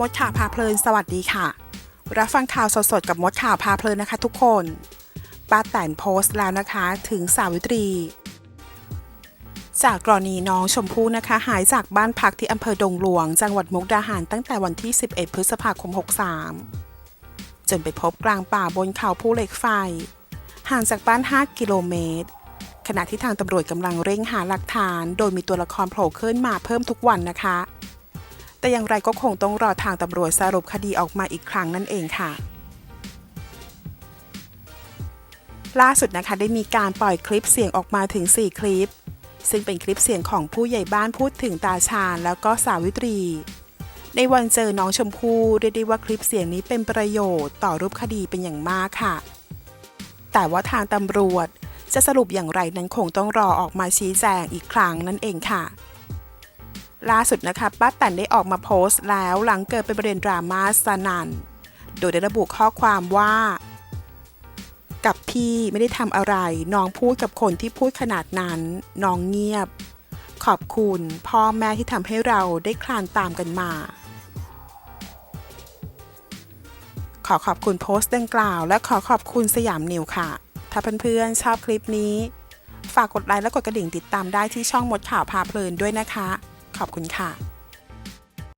มดข่าวพาเพลินสวัสดีค่ะ รับฟังข่าวสดๆ กับมดข่าวพาเพลินนะคะทุกคนป้าแตนโพสต์แล้วนะคะถึงสาวิตรี จากกรณีน้องชมพู่นะคะ หายจากบ้านพักที่อำเภอดงหลวง จังหวัดมุกดาหารตั้งแต่วันที่ 11 พฤษภาคม 63 จนไปพบกลางป่าบนเขาภูเหล็กไฟ ห่างจากบ้าน 5 กิโลเมตร ขณะที่ทางตำรวจกำลังเร่งหาหลักฐาน โดยมีตัวละครโผล่ขึ้นมาเพิ่มทุกวันนะคะ แต่อย่างไรก็คงต้องรอทางตำรวจสรุปคดีออกมาอีกครั้งนั่นเองค่ะล่าสุดนะคะได้มีการปล่อยคลิปเสียงออกมาถึง 4 คลิป ซึ่งเป็นคลิปเสียงของผู้ใหญ่บ้านพูดถึงตาชาญแล้วก็สาวิตรี ในวันเจอน้องชมพู่เรียกได้ว่าคลิปเสียงนี้เป็นประโยชน์ต่อรูปคดีเป็นอย่างมากค่ะ แต่ว่าทางตำรวจจะสรุปอย่างไรนั้นคงต้องรอออกมาชี้แจงอีกครั้งนั่นเองค่ะ ล่าสุดนะคะป้าแตนได้ออกมาโพสต์แล้วหลังเกิดเป็นประเด็นดราม่าสนันโดยได้ระบุข้อความว่า กับพี่ไม่ได้ทำอะไร น้องพูดกับคนที่พูดขนาดนั้น น้องเงียบ ขอบคุณพ่อแม่ที่ทำให้เราได้คลานตามกันมา ขอขอบคุณโพสต์ดังกล่าว และขอขอบคุณสยามนิวค่ะ ถ้าเพื่อนๆชอบคลิปนี้ฝากกดไลค์และกดกระดิ่งติดตามได้ที่ช่องมดข่าวพาเพลินด้วยนะคะ ขอบคุณค่ะ